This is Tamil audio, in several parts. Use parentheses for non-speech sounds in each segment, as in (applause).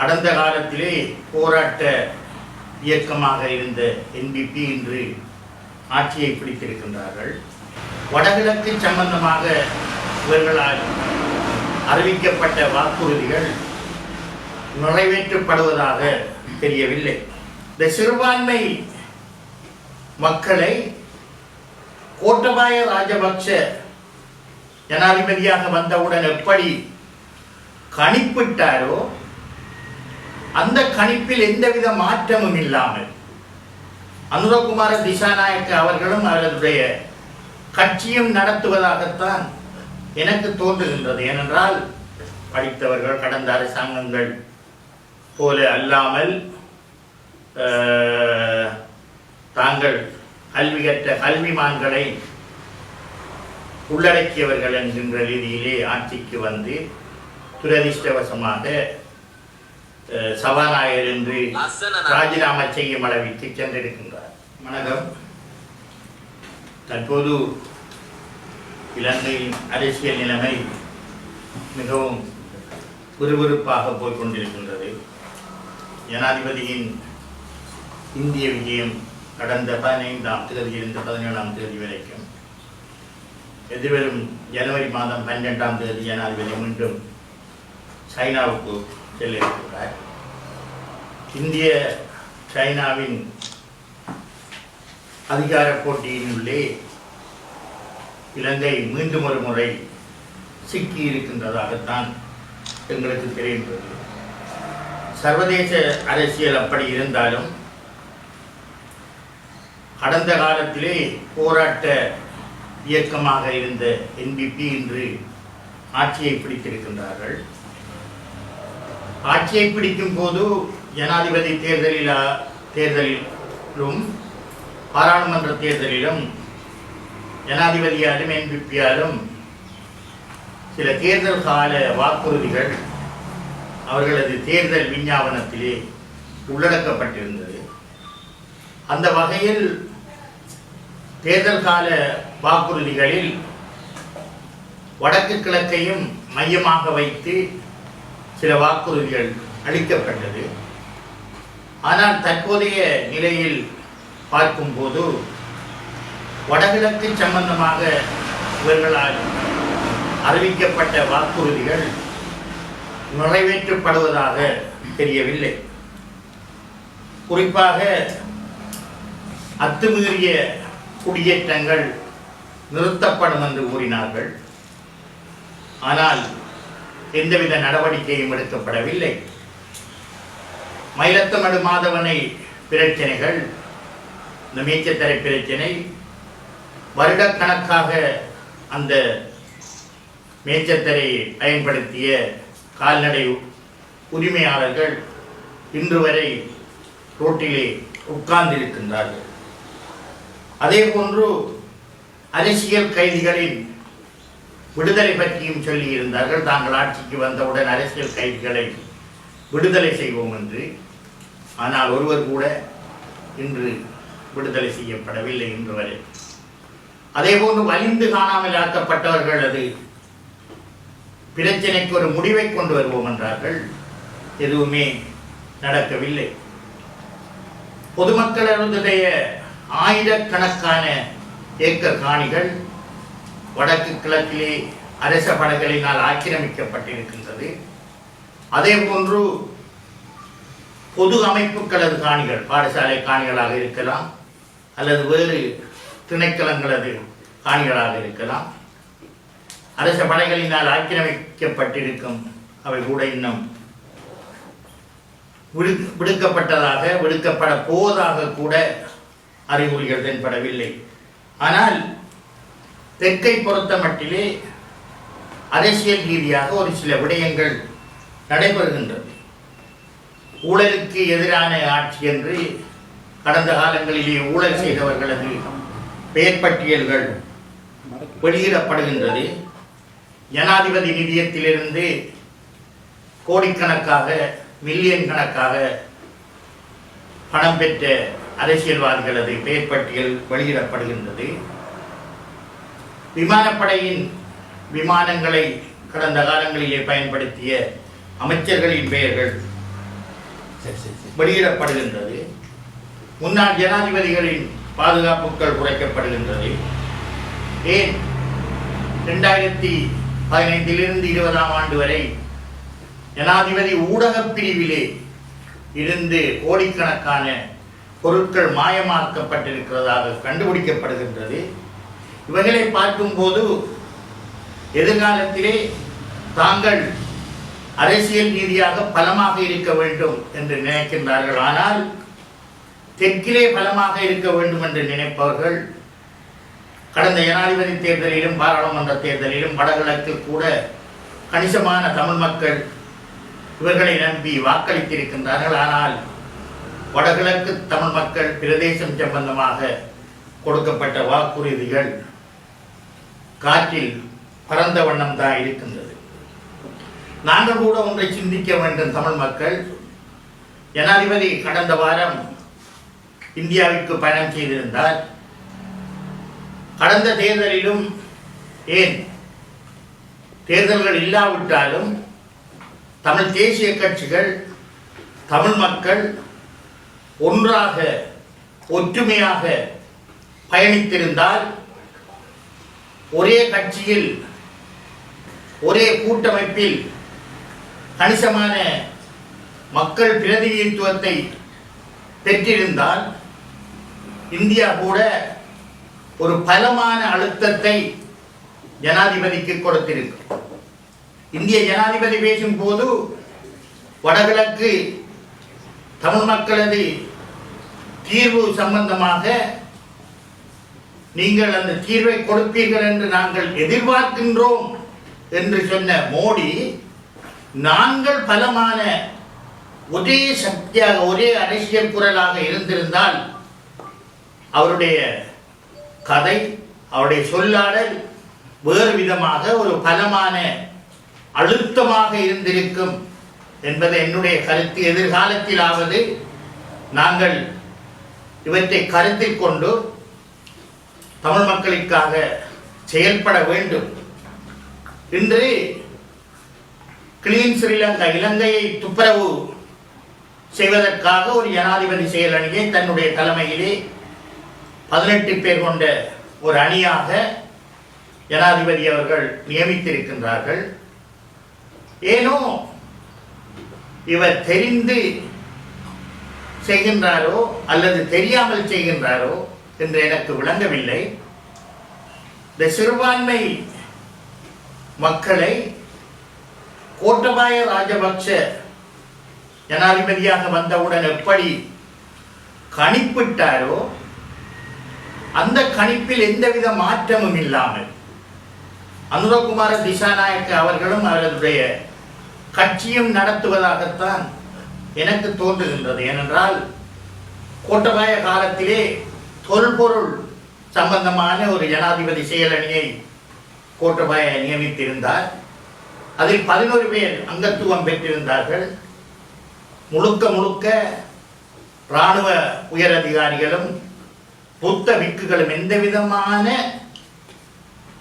கடந்த காலத்திலே போராட்ட இயக்கமாக இருந்த என்பிபி இன்று ஆட்சியை பிடித்திருக்கின்றார்கள். வடகிழக்கு சம்பந்தமாக இவர்களால் அறிவிக்கப்பட்ட வாக்குறுதிகள் நிறைவேற்றப்படுவதாக தெரியவில்லை. இந்த சிறுபான்மை மக்களை கோட்டபாய ராஜபக்ஷ ஜனாதிபதியாக வந்தவுடன் எப்படி கணிப்பிட்டாரோ அந்த கணிப்பில் எந்தவித மாற்றமும் இல்லாமல் அனுரகுமார திசாநாயக்க அவர்களும் அவர்களுடைய கட்சியும் நடத்துவதாகத்தான் எனக்கு தோன்றுகின்றது. ஏனென்றால் படித்தவர்கள் கடந்த அரசாங்கங்கள் போல அல்லாமல் தாங்கள் கல்வி கற்ற கல்விமான்களை உள்ளடக்கியவர்கள் என்கின்ற ரீதியிலே ஆட்சிக்கு வந்து துரதிர்ஷ்டவசமாக சபாநாயகர் என்று ராஜினாமா செய்யும் அளவிற்கு சென்றிருக்கின்றார். வணக்கம். தற்போது இலங்கையின் அரசியல் நிலைமை மிகவும் விறுவிறுப்பாக போய்க் கொண்டிருக்கின்றது ஜனாதிபதியின் இந்திய விஜயம் கடந்த பதினைந்தாம் தேதியிலிருந்து பதினேழாம் தேதி வரைக்கும் எதிர்வரும் ஜனவரி மாதம் பன்னிரெண்டாம் தேதி ஜனாதிபதி மீண்டும் சைனாவுக்கு செல்ல இந்திய சைனாவின் அதிகார போட்டியினுள்ளே இலங்கை மீண்டும் ஒரு முறை சிக்கி இருக்கின்றதாகத்தான் எங்களுக்கு தெரிகின்றது. சர்வதேச அரசியல் அப்படி இருந்தாலும் கடந்த காலத்திலே போராட்ட இயக்கமாக இருந்த என்பிபி இன்று ஆட்சியை பிடித்திருக்கின்றார்கள். ஆட்சியை பிடிக்கும் போது ஜனாதிபதி தேர்தலில் தேர்தலிலும் பாராளுமன்ற தேர்தலிலும் ஜனாதிபதி என்பிபியாலும் சில தேர்தல் கால வாக்குறுதிகள் அவர்களது தேர்தல் விஞ்ஞாபனத்திலே உள்ளடக்கப்பட்டிருந்தது. அந்த வகையில் தேர்தல் கால வாக்குறுதிகளில் வடக்கு கிழக்கையும் மையமாக வைத்து சில வாக்குறுதிகள் அளிக்கப்பட்டது. ஆனால் தற்போதைய நிலையில் பார்க்கும்போது வடகிழக்கு சம்பந்தமாக இவர்களால் அறிவிக்கப்பட்ட வாக்குறுதிகள் நிறைவேற்றப்படுவதாக தெரியவில்லை. குறிப்பாக அத்துமீறிய குடியேற்றங்கள் நிறுத்தப்படும் என்று கூறினார்கள். ஆனால் எந்தவித நடவடிக்கையும் எடுக்கப்படவில்லை. மயிலத்தமடு மாதவனை பிரச்சனைகள் இந்த மீச்சத்தரை பிரச்சனை வருடக்கணக்காக அந்த மேச்சத்தரை பயன்படுத்திய கால்நடை உரிமையாளர்கள் இன்று வரை ரோட்டிலே உட்கார்ந்திருக்கின்றார்கள். அதே போன்று அரசியல் கைதிகளின் விடுதலை பற்றியும் சொல்லியிருந்தார்கள். தாங்கள் ஆட்சிக்கு வந்தவுடன் அரசியல் கைதிகளை விடுதலை செய்வோம் என்று. ஆனால் ஒருவர் கூட இன்று விடுதலை செய்யப்படவில்லை இன்று வரை. அதேபோன்று வலிந்து காணாமல் ஆக்கப்பட்டவர்களது பிரச்சனைக்கு ஒரு முடிவை கொண்டு வருவோம் என்றார்கள். எதுவுமே நடக்கவில்லை. பொதுமக்களுடைய ஆயிரக்கணக்கான ஏக்கர் காணிகள் வடக்கு கிழக்கிலே அரச படைகளினால் ஆக்கிரமிக்கப்பட்டிருக்கின்றது. அதே போன்று பொது அமைப்புகளது காணிகள் பாடசாலை காணிகளாக இருக்கலாம் அல்லது வேறு திணைக்களங்களது காணிகளாக இருக்கலாம். அரச படைகளினால் ஆக்கிரமிக்கப்பட்டிருக்கும் அவை கூட இன்னும் விடு விடுக்கப்பட்டதாக விடுக்கப்பட போவதாக கூட அறிகுறிகள் தென்படவில்லை. ஆனால் தெற்கை பொறுத்த மட்டிலே அரசியல் ரீதியாக ஒரு சில விடயங்கள் நடைபெறுகின்றது. ஊழலுக்கு எதிரான ஆட்சி என்று கடந்த காலங்களிலே ஊழல் செய்தவர்களது பெயர் பட்டியல்கள் வெளியிடப்படுகின்றது. ஜனாதிபதி நிதியத்திலிருந்து கோடிக்கணக்காக மில்லியன் கணக்காக பணம் பெற்ற அரசியல்வாதிகளது பெயர் பட்டியல் வெளியிடப்படுகின்றது. விமானப்படையின் விமானங்களை கடந்த காலங்களிலே பயன்படுத்திய அமைச்சர்களின் பெயர்கள் வெளியிடப்படுகின்றது. முன்னாள் ஜனாதிபதிகளின் பாதுகாப்புகள் குறைக்கப்படுகின்றது. ஏன்? ரெண்டாயிரத்தி பதினைந்திலிருந்து இருபதாம் ஆண்டு வரை ஜனாதிபதி ஊடகப் பிரிவிலே இருந்து கோடிக்கணக்கான பொருட்கள் மாயமாக்கப்பட்டிருக்கிறதாக கண்டுபிடிக்கப்படுகின்றது. இவைகளை பார்க்கும்போது எதிர்காலத்திலே தாங்கள் அரசியல் ரீதியாக பலமாக இருக்க வேண்டும் என்று நினைக்கின்றார்கள். ஆனால் தெற்கிலே பலமாக இருக்க வேண்டும் என்று நினைப்பவர்கள் கடந்த ஜனாதிபதி தேர்தலிலும் பாராளுமன்ற தேர்தலிலும் வடகிழக்கில் கூட கணிசமான தமிழ் மக்கள் இவர்களை நம்பி வாக்களித்திருக்கின்றார்கள். ஆனால் வடகிழக்கு தமிழ் மக்கள் பிரதேசம் சம்பந்தமாக கொடுக்கப்பட்ட வாக்குறுதிகள் காற்றில் பறந்த வண்ணம் தான் இருக்கின்றது. நாங்கள் கூட ஒன்றை சிந்திக்க வேண்டும் தமிழ் மக்கள். ஜனாதிபதி கடந்த வாரம் இந்தியாவிற்கு பயணம் செய்திருந்தார். கடந்த தேர்தலிலும் ஏன் தேர்தல்கள் இல்லாவிட்டாலும் தமிழ் தேசிய கட்சிகள் தமிழ் மக்கள் ஒன்றாக ஒற்றுமையாக பயணித்திருந்தால் ஒரே கட்சியில் ஒரே கூட்டமைப்பில் கணிசமான மக்கள் பிரதிநிதித்துவத்தை பெற்றிருந்தால் இந்தியா கூட ஒரு பலமான அழுத்தத்தை ஜனாதிபதிக்கு கொடுத்திருக்கும். இந்திய ஜனாதிபதி பேசும்போது வடகிழக்கு தமிழ் மக்களது தீர்வு சம்பந்தமாக நீங்கள் அந்த தீர்வை கொடுப்பீர்கள் என்று நாங்கள் எதிர்பார்க்கின்றோம் என்று சொன்ன மோடி நாங்கள் பலமான ஒரே சக்தியாக ஒரே அரசியல் குரலாக இருந்திருந்தால் அவருடைய கதை அவருடைய சொல்லாடல் வேறு விதமாக ஒரு பலமான அழுத்தமாக இருந்திருக்கும் என்பது என்னுடைய கருத்து. எதிர்காலத்திலாவது நாங்கள் இவற்றை கருத்தில் கொண்டு தமிழ் மக்களுக்காக செயல்பட வேண்டும். இன்று கிளீன் ஸ்ரீலங்கா இலங்கையை துப்புரவு செய்வதற்காக ஒரு ஜனாதிபதி செயல் அணியை தன்னுடைய தலைமையிலே பதினெட்டு பேர் கொண்ட ஒரு அணியாக ஜனாதிபதி அவர்கள் நியமித்திருக்கின்றார்கள். ஏனோ இவர் தெரிந்து செய்கின்றாரோ அல்லது தெரியாமல் செய்கின்றாரோ என்று எனக்கு விளங்கவில்லை. இந்த சிறுபான்மை மக்களை கோட்டபாய ராஜபக்ஷ ஜனாதிபதியாக வந்தவுடன் எப்படி கணிப்பிட்டாரோ அந்த கணிப்பில் எந்தவித மாற்றமும் இல்லாமல் அனுரகுமார திசாநாயக்க அவர்களும் அவர்களுடைய கட்சியும் நடத்துவதாகத்தான் எனக்கு தோன்றுகின்றது. ஏனென்றால் கோட்டபாய காலத்திலே தொல்பொருள் சம்பந்தமான ஒரு ஜனாதிபதி செயலணியை கோட்டபாய நியமித்திருந்தார். அதில் பதினோரு பேர் அங்கத்துவம் பெற்றிருந்தார்கள். முழுக்க முழுக்க இராணுவ உயரதிகாரிகளும் புத்த விக்குகளும் எந்த விதமான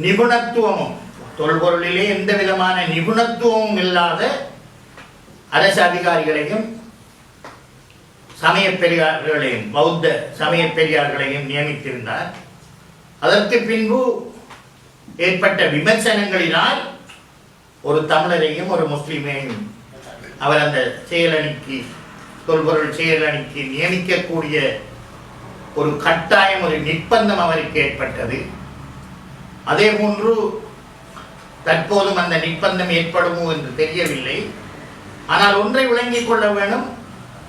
நிபுணத்துவமும் தொல்பொருளிலே எந்த விதமான நிபுணத்துவமும் இல்லாத அரசு அதிகாரிகளையும் சமய பெரியார்களையும் பௌத்த சமய பெரியார்களையும் நியமித்திருந்தார். அதற்கு பின்பு ஏற்பட்ட விமர்சனங்களினால் ஒரு தமிழரையும் ஒரு முஸ்லீமையும் அவர் அந்த செயலணிக்கு தொல்பொருள் செயலணிக்கு நியமிக்கக்கூடிய ஒரு கட்டாயம் ஒரு நிர்பந்தம் அவருக்கு ஏற்பட்டது. அதே போன்று தற்போதும் அந்த நிர்பந்தம் ஏற்படுமோ என்று தெரியவில்லை. ஆனால் ஒன்றை விளங்கிக் கொள்ள வேண்டும்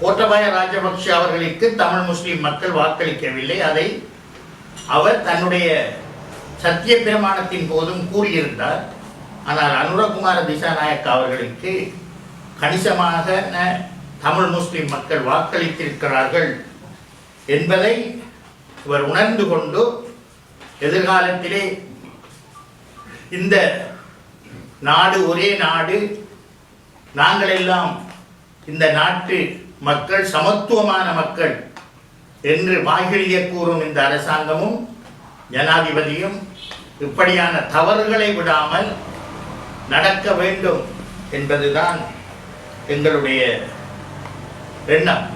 கோட்டபாய ராஜபக்ஷ அவர்களுக்கு தமிழ் முஸ்லிம் மக்கள் வாக்களிக்கவில்லை. அதை அவர் தன்னுடைய சத்திய பிரமாணத்தின் போதும் கூறியிருந்தார். ஆனால் அனுரகுமார திசாநாயக் அவர்களுக்கு கணிசமாக ந- தமிழ் முஸ்லிம் மக்கள் வாக்களித்திருக்கிறார்கள் என்பதை இவர் உணர்ந்து கொண்டு எதிர்காலத்திலே இந்த நாடு ஒரே நாடு நாங்கள் எல்லாம் இந்த நாட்டு மக்கள் சமத்துவமான மக்கள் என்று வாய்கழிய கூறும் இந்த அரசாங்கமும் ஜனாதிபதியும் இப்படியான தவறுகளை விடாமல் நடக்க வேண்டும் என்பதுதான் எங்களுடைய எண்ணம்.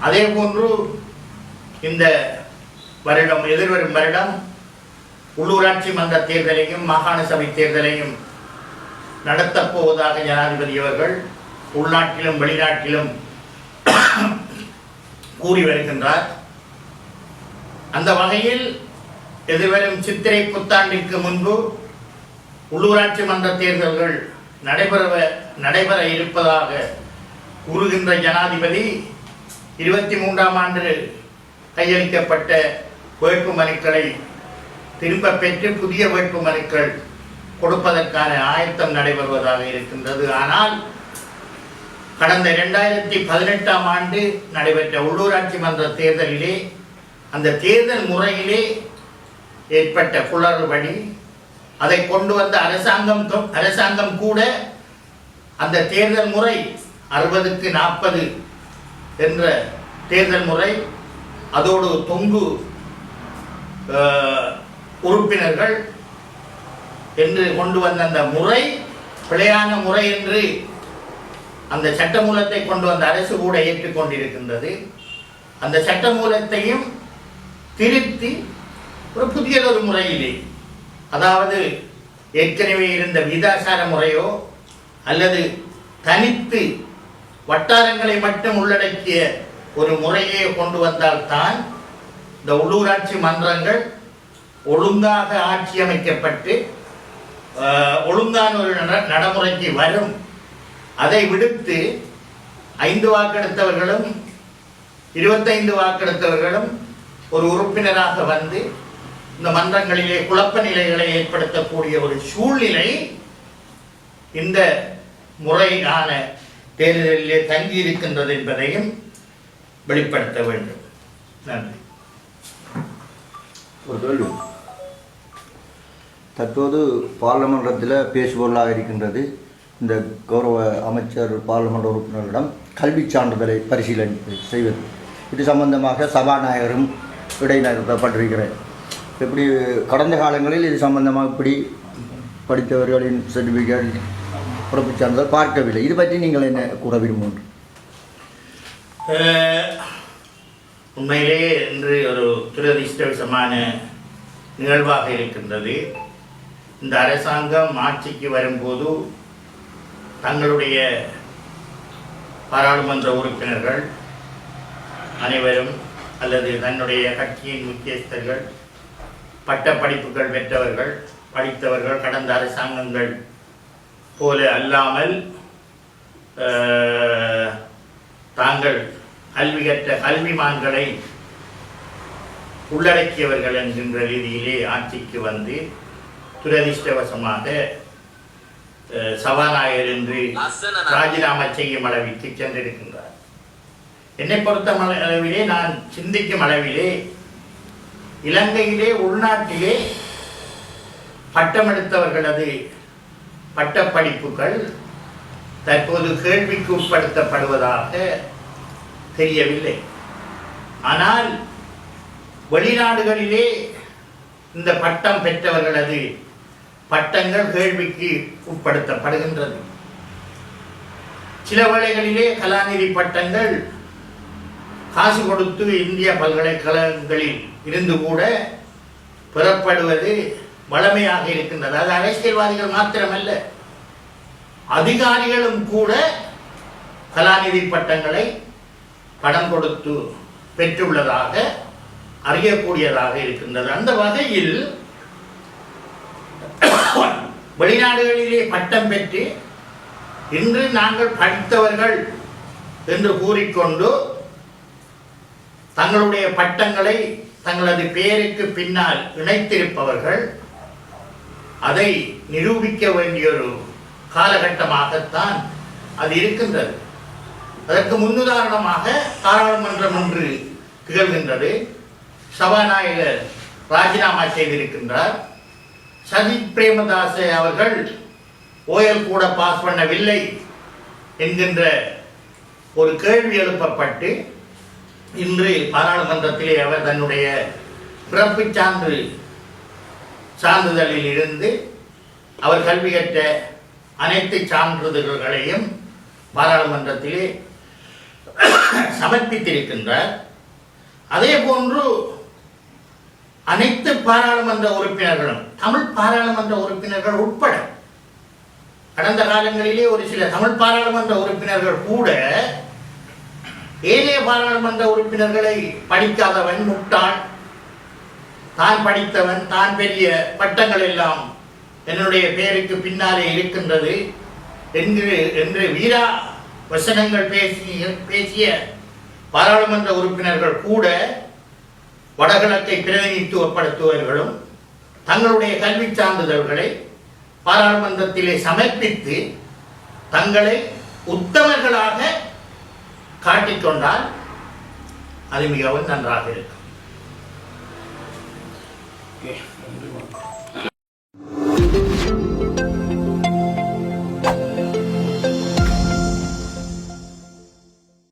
அதே போன்று இந்த வருடம் எதிர்வரும் வருடம் உள்ளூராட்சி மன்ற தேர்தலையும் மாகாண சபை தேர்தலையும் நடத்தப்போவதாக ஜனாதிபதி அவர்கள் உள்நாட்டிலும் வெளிநாட்டிலும் கூறி வருகின்றார். அந்த வகையில் எதிர்வரும் சித்திரை புத்தாண்டிற்கு முன்பு உள்ளூராட்சி மன்ற தேர்தல்கள் நடைபெற நடைபெற இருப்பதாக கூறுகின்ற ஜனாதிபதி இருபத்தி மூன்றாம் ஆண்டு கையளிக்கப்பட்ட வேட்பு மனுக்களை திரும்ப பெற்று புதிய வேட்பு மனுக்கள் கொடுப்பதற்கான ஆயத்தம் நடைபெறுவதாக இருக்கின்றது. ஆனால் கடந்த இரண்டாயிரத்தி பதினெட்டாம் ஆண்டு நடைபெற்ற உள்ளூராட்சி மன்ற தேர்தலிலே அந்த தேர்தல் முறையிலே ஏற்பட்ட குளறுபடி அதை கொண்டு வந்த அரசாங்கம் தொ- அரசாங்கம் கூட அந்த தேர்தல் முறை அறுபதுக்கு நாற்பது என்ற தேர்தல் முறை அதோடு தொங்கு உறுப்பினர்கள் என்று கொண்டு வந்த அந்த முறை பிழையான முறை என்று அந்த சட்டமூலத்தை கொண்டு வந்த அரசு கூட ஏற்றுக்கொண்டிருக்கின்றது அந்த சட்டமூலத்தையும் திருத்தி ஒரு புதியதொரு முறையிலே அதாவது ஏற்கனவே இருந்த விதாசார முறையோ அல்லது தனித்து வட்டாரங்களை மட்டும் உள்ளடக்கிய ஒரு முறையை கொண்டு வந்தால்தான் இந்த உள்ளூராட்சி மன்றங்கள் ஒழுங்காக ஆட்சி அமைக்கப்பட்டு ஒழுங்கான ஒரு நடைமுறைக்கு வரும். அதை விடுத்து ஐந்து வாக்கெடுத்தவர்களும் இருபத்தைந்து வாக்கெடுத்தவர்களும் ஒரு உறுப்பினராக வந்து இந்த மன்றங்களிலே குழப்ப நிலைகளை ஏற்படுத்தக்கூடிய ஒரு சூழ்நிலை இந்த முறையான தேர்தலிலே தங்கி இருக்கின்றது என்பதையும் வெளிப்படுத்த வேண்டும். நன்றி. ஒரு கேள்வி. தற்போது பாராளுமன்றத்தில் பேசுபொருளாக இருக்கின்றது. இந்த கௌரவ அமைச்சர் பாராளுமன்ற உறுப்பினர்களிடம் கல்வி சான்றிதழை பரிசீலனை செய்வது. இது சம்பந்தமாக சபாநாயகரும் இடைநிறுத்தப்பட்டிருக்கிறேன் இப்படி கடந்த காலங்களில் இது சம்பந்தமாக இப்படி படித்தவர்களின் சர்டிஃபிகேட் பிறப்பு சான்றிதழ் பார்க்கவில்லை. இது பற்றி நீங்கள் என்ன கூற விரும்புகிறோம் உண்மையிலே உண்மையிலேயே இன்று ஒரு துரதிர்ஷ்டவசமான நிகழ்வாக இருக்கின்றது. இந்த அரசாங்கம் ஆட்சிக்கு வரும்போது தங்களுடைய பாராளுமன்ற உறுப்பினர்கள் அனைவரும் அல்லது தன்னுடைய கட்சியின் முக்கியஸ்தர்கள் பட்ட படிப்புகள் பெற்றவர்கள் படித்தவர்கள் கடந்த அரசாங்கங்கள் போல அல்லாமல் தாங்கள் கல்வி கற்ற கல்விமான்களை உள்ளடக்கியவர்கள் என்கின்ற ரீதியிலே ஆட்சிக்கு வந்து துரதிர்ஷ்டவசமாக சபாநாயகர் என்று ராஜினாமா செய்யும் அளவிற்கு சென்றிருக்கின்றார். என்னை பொறுத்த அளவிலே நான் சிந்திக்கும் அளவிலே இலங்கையிலே உள்நாட்டிலே பட்டமெடுத்தவர்களது பட்டப்படிப்புகள் தற்போது கேள்விக்கு உட்படுத்தப்படுவதாக தெரியவில்லை. ஆனால் வெளிநாடுகளிலே இந்த பட்டம் பெற்றவர்களது பட்டங்கள் கேள்விக்கு உட்படுத்தப்படுகின்றது. சில வேளைகளிலே கலாநிதி பட்டங்கள் காசு கொடுத்து இந்திய பல்கலைக்கழகங்களில் இருந்து கூட பெறப்படுவது வளமையாக இருக்கின்றது. அது அரசியல்வாதிகள் மாத்திரமல்ல. அதிகாரிகளும் கூட கலாநிதி பட்டங்களை பணம் கொடுத்து பெற்றுள்ளதாக அறியக்கூடியதாக இருக்கின்றது. அந்த வகையில் வெளிநாடுகளிலே பட்டம் பெற்று இன்று நாங்கள் படித்தவர்கள் என்று கூறிக்கொண்டு தங்களுடைய பட்டங்களை தங்களது பெயருக்கு பின்னால் இணைத்திருப்பவர்கள் அதை நிரூபிக்க வேண்டிய ஒரு காலகட்டமாகத்தான் அது இருக்கின்றது. அதற்கு முன்னுதாரணமாக பாராளுமன்றம் ஒன்று திகழ்கின்றது. சபாநாயகர் ராஜினாமா செய்திருக்கின்றார். சஜித் பிரேமதாச அவர்கள் ஓயல் கூட பாஸ் பண்ணவில்லை என்கின்ற ஒரு கேள்வி எழுப்பப்பட்டு இன்று பாராளுமன்றத்திலே அவர் தன்னுடைய பிறப்புச் சான்று சான்றிதழில் இருந்து அவர் கல்வி கற்ற அனைத்து சான்றிதழ்களையும் பாராளுமன்றத்திலே (coughs) சமர்ப்பித்திருக்கின்றார். அதே போன்று அனைத்து பாராளுமன்ற உறுப்பினர்களும் தமிழ் பாராளுமன்ற உறுப்பினர்கள் உட்பட கடந்த காலங்களிலே ஒரு சில தமிழ் பாராளுமன்ற உறுப்பினர்கள் கூட ஏனைய பாராளுமன்ற உறுப்பினர்களை படிக்காதவன் முட்டான் தான் படித்தவன் தான் பெரிய பட்டங்கள் எல்லாம் என்னுடைய பெயருக்கு பின்னாலே இருக்கின்றது என்று என்று வீரா வசனங்கள் பேசிய பேசிய பாராளுமன்ற உறுப்பினர்கள் கூட வடகிழக்கை பிரதிநிதித்துவப்படுத்துபவர்களும் தங்களுடைய கல்வி சான்றிதழ்களை பாராளுமன்றத்திலே சமர்ப்பித்து தங்களை உத்தமர்களாக காட்டிக்கொண்டால் அது மிகவும் நன்றாக இருக்கும்.